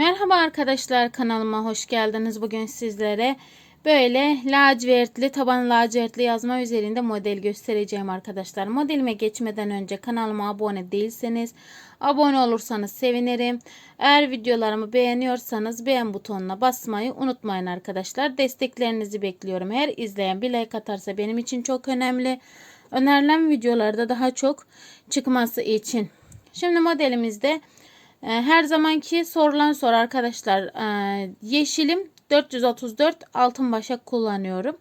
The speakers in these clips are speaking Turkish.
Merhaba arkadaşlar kanalıma hoş geldiniz. Bugün sizlere böyle lacivertli taban lacivertli yazma üzerinde model göstereceğim arkadaşlar. Modelime geçmeden önce kanalıma abone değilseniz abone olursanız sevinirim. Eğer videolarımı beğeniyorsanız beğen butonuna basmayı unutmayın arkadaşlar. Desteklerinizi bekliyorum. Her izleyen bir like atarsa benim için çok önemli. Önerilen videolarda daha çok çıkması için. Şimdi modelimizde her zamanki sorulan soru arkadaşlar. Ee, yeşilim 434 altın başak kullanıyorum.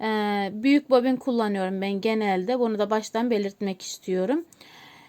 Ee, büyük bobin kullanıyorum ben genelde. Bunu da baştan belirtmek istiyorum.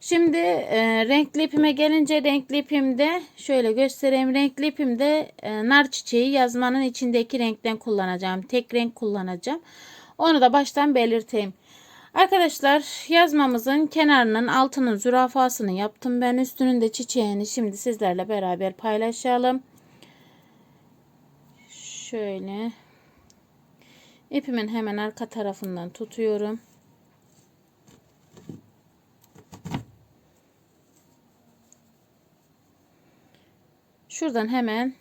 Şimdi e, renkli ipime gelince renkli ipimde şöyle göstereyim. Renkli ipimde e, nar çiçeği yazmanın içindeki renkten kullanacağım. Tek renk kullanacağım. Onu da baştan belirteyim. Arkadaşlar yazmamızın kenarının altının zürafasını yaptım. Ben üstünün de çiçeğini şimdi sizlerle beraber paylaşalım. Şöyle ipimin hemen arka tarafından tutuyorum. Şuradan hemen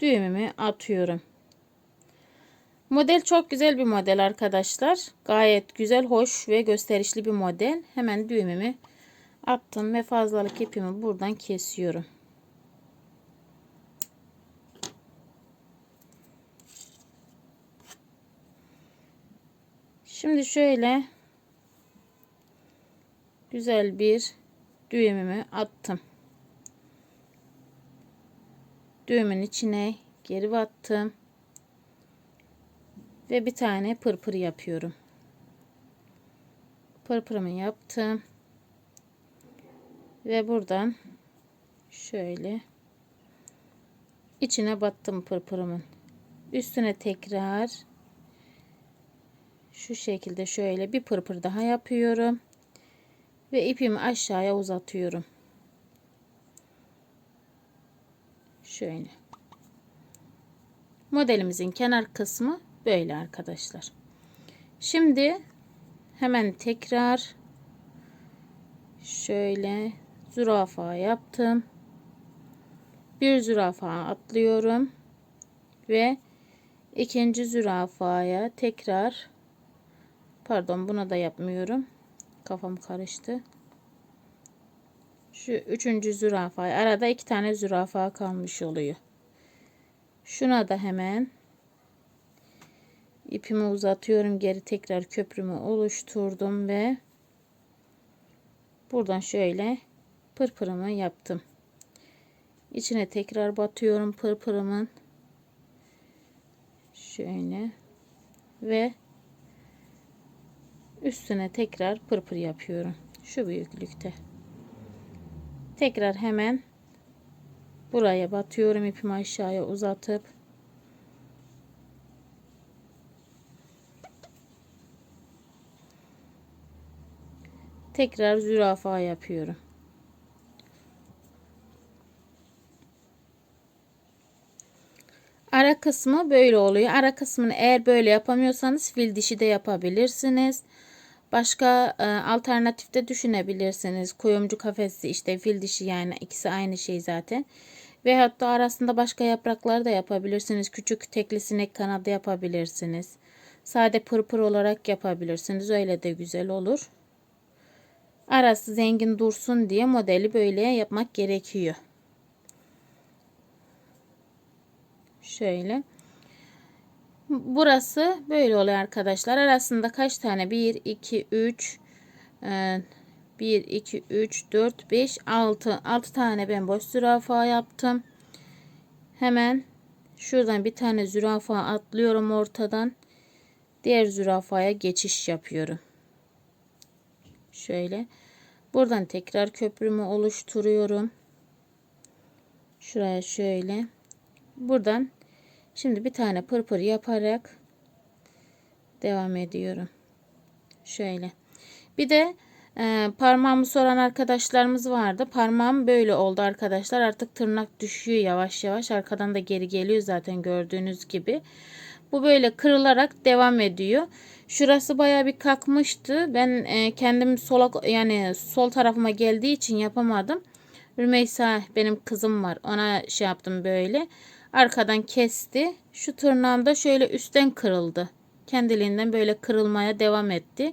düğümümü atıyorum. Model çok güzel bir model arkadaşlar. Gayet güzel, hoş ve gösterişli bir model. Hemen düğümümü attım ve fazlalık ipimi buradan kesiyorum. Şimdi şöyle güzel bir düğümümü attım. Düğümün içine geri battım ve bir tane pırpır yapıyorum. Pırpırımı yaptım. Ve buradan şöyle içine battım pırpırımın. Üstüne tekrar şu şekilde şöyle bir pırpır daha yapıyorum. Ve ipimi aşağıya uzatıyorum. Şöyle. Modelimizin kenar kısmı Böyle arkadaşlar. Şimdi hemen tekrar şöyle zürafa yaptım. Bir zürafa atlıyorum ve ikinci zürafaya tekrar pardon buna da yapmıyorum. Kafam karıştı. Şu üçüncü zürafaya arada iki tane zürafa kalmış oluyor. Şuna da hemen ipimi uzatıyorum geri tekrar köprümü oluşturdum ve buradan şöyle pırpırımı yaptım. İçine tekrar batıyorum pırpırımın. Şöyle. Ve üstüne tekrar pırpır yapıyorum şu büyüklükte. Tekrar hemen buraya batıyorum ipimi aşağıya uzatıp tekrar zürafa yapıyorum. Ara kısmı böyle oluyor. Ara kısmını eğer böyle yapamıyorsanız fil dişi de yapabilirsiniz. Başka e, alternatif de düşünebilirsiniz. Kuyumcu kafesi işte fil dişi yani ikisi aynı şey zaten. Ve hatta arasında başka yapraklar da yapabilirsiniz. Küçük tekli sinek kanadı yapabilirsiniz. Sade pırpır olarak yapabilirsiniz. Öyle de güzel olur arası zengin dursun diye modeli böyle yapmak gerekiyor. Şöyle. Burası böyle oluyor arkadaşlar. Arasında kaç tane? 1, 2, 3, 1, 2, 3, 4, 5, 6. 6 tane ben boş zürafa yaptım. Hemen şuradan bir tane zürafa atlıyorum ortadan. Diğer zürafaya geçiş yapıyorum. Şöyle. Buradan tekrar köprümü oluşturuyorum. Şuraya şöyle. Buradan şimdi bir tane pırpır yaparak devam ediyorum. Şöyle. Bir de e, parmağımı soran arkadaşlarımız vardı. Parmağım böyle oldu arkadaşlar. Artık tırnak düşüyor yavaş yavaş. Arkadan da geri geliyor zaten gördüğünüz gibi. Bu böyle kırılarak devam ediyor. Şurası baya bir kalkmıştı. Ben e, kendim sola yani sol tarafıma geldiği için yapamadım. Rümeysa benim kızım var. Ona şey yaptım böyle. Arkadan kesti. Şu tırnağım da şöyle üstten kırıldı. Kendiliğinden böyle kırılmaya devam etti.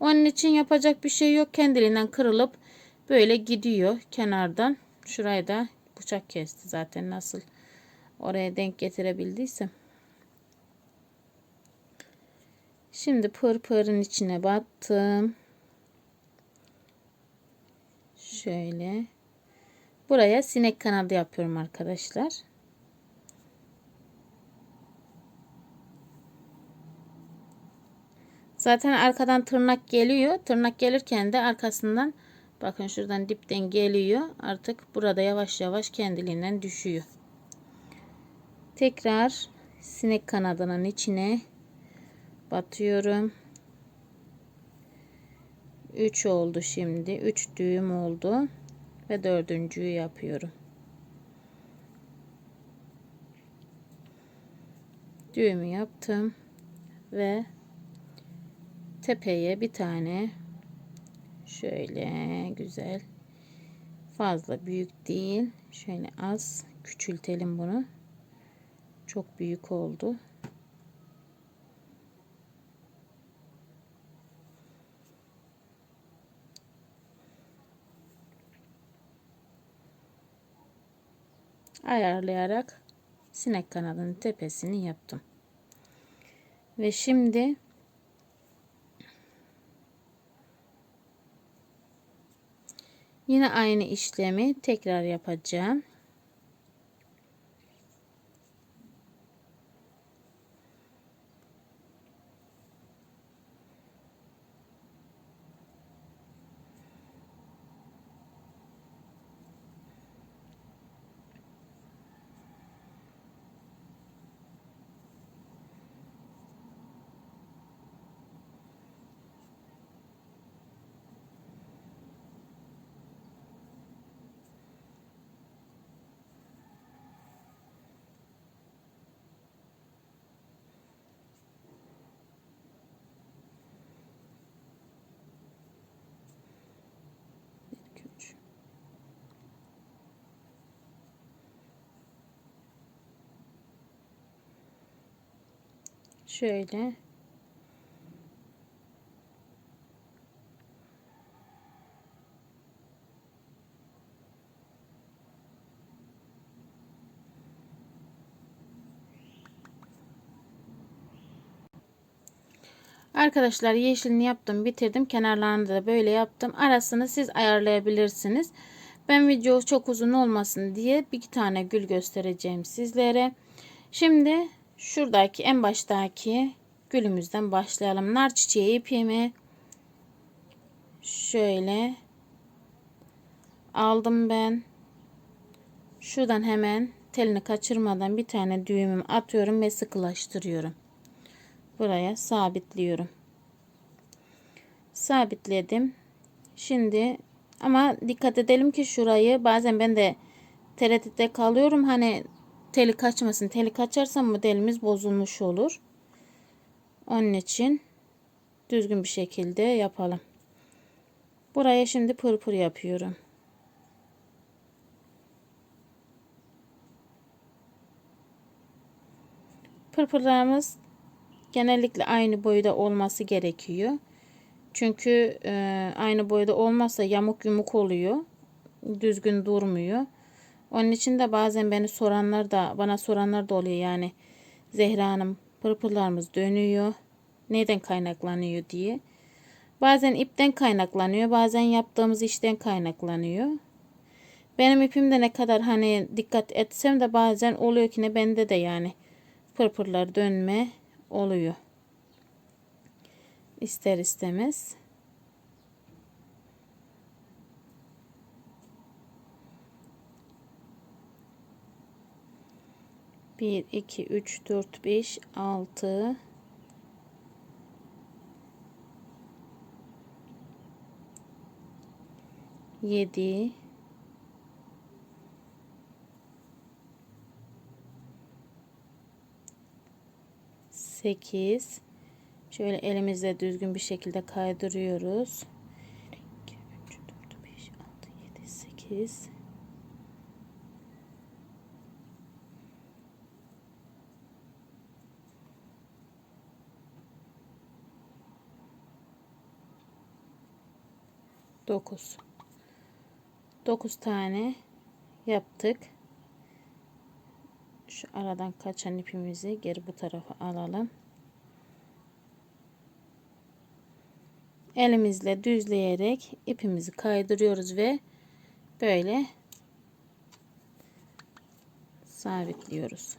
Onun için yapacak bir şey yok. Kendiliğinden kırılıp böyle gidiyor kenardan. Şurayı da bıçak kesti zaten nasıl oraya denk getirebildiysem. Şimdi pırpırın içine battım. Şöyle. Buraya sinek kanadı yapıyorum arkadaşlar. Zaten arkadan tırnak geliyor. Tırnak gelirken de arkasından bakın şuradan dipten geliyor. Artık burada yavaş yavaş kendiliğinden düşüyor. Tekrar sinek kanadının içine batıyorum. 3 oldu şimdi. 3 düğüm oldu. Ve dördüncüyü yapıyorum. Düğümü yaptım. Ve tepeye bir tane şöyle güzel fazla büyük değil. Şöyle az küçültelim bunu. Çok büyük oldu. Ayarlayarak sinek kanadının tepesini yaptım. Ve şimdi yine aynı işlemi tekrar yapacağım. Şöyle. Arkadaşlar yeşilini yaptım bitirdim. Kenarlarını da böyle yaptım. Arasını siz ayarlayabilirsiniz. Ben video çok uzun olmasın diye bir tane gül göstereceğim sizlere. Şimdi şuradaki en baştaki gülümüzden başlayalım. Nar çiçeği ipimi şöyle aldım ben. Şuradan hemen telini kaçırmadan bir tane düğümümü atıyorum ve sıkılaştırıyorum. Buraya sabitliyorum. Sabitledim. Şimdi ama dikkat edelim ki şurayı bazen ben de tereddütte kalıyorum. Hani teli kaçmasın. Teli kaçarsa modelimiz bozulmuş olur. Onun için düzgün bir şekilde yapalım. Buraya şimdi pırpır yapıyorum. Pırpırlarımız genellikle aynı boyda olması gerekiyor. Çünkü e, aynı boyda olmazsa yamuk yumuk oluyor. Düzgün durmuyor. Onun için de bazen beni soranlar da bana soranlar da oluyor yani Zehra Hanım pırpırlarımız dönüyor. Neden kaynaklanıyor diye. Bazen ipten kaynaklanıyor. Bazen yaptığımız işten kaynaklanıyor. Benim ipimde ne kadar hani dikkat etsem de bazen oluyor ki ne bende de yani pırpırlar dönme oluyor. İster istemez. 1 2 3 4 5 6 7 8 şöyle elimizle düzgün bir şekilde kaydırıyoruz. 2 3 4 5 6 7 8 9 9 tane yaptık. Şu aradan kaçan ipimizi geri bu tarafa alalım. Elimizle düzleyerek ipimizi kaydırıyoruz ve böyle sabitliyoruz.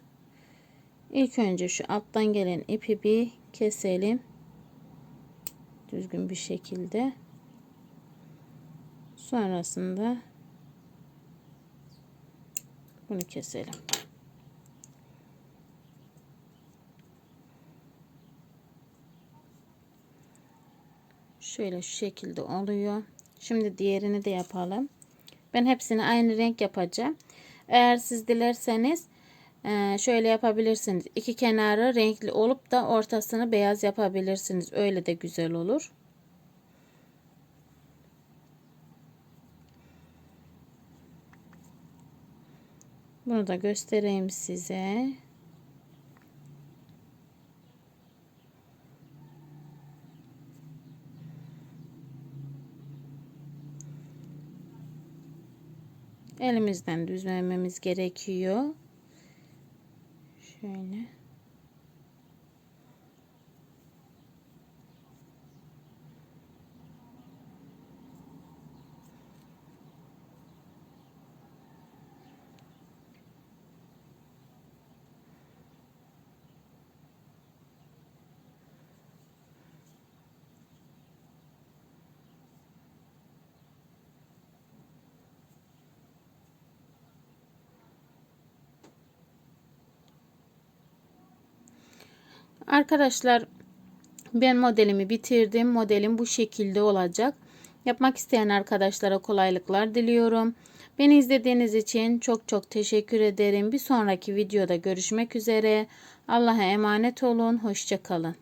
İlk önce şu alttan gelen ipi bir keselim. Düzgün bir şekilde. Sonrasında bunu keselim. Şöyle şu şekilde oluyor. Şimdi diğerini de yapalım. Ben hepsini aynı renk yapacağım. Eğer siz dilerseniz e, şöyle yapabilirsiniz. İki kenarı renkli olup da ortasını beyaz yapabilirsiniz. Öyle de güzel olur. Bunu da göstereyim size. Elimizden düzlememiz gerekiyor. Şöyle. Arkadaşlar ben modelimi bitirdim. Modelim bu şekilde olacak. Yapmak isteyen arkadaşlara kolaylıklar diliyorum. Beni izlediğiniz için çok çok teşekkür ederim. Bir sonraki videoda görüşmek üzere. Allah'a emanet olun. Hoşçakalın.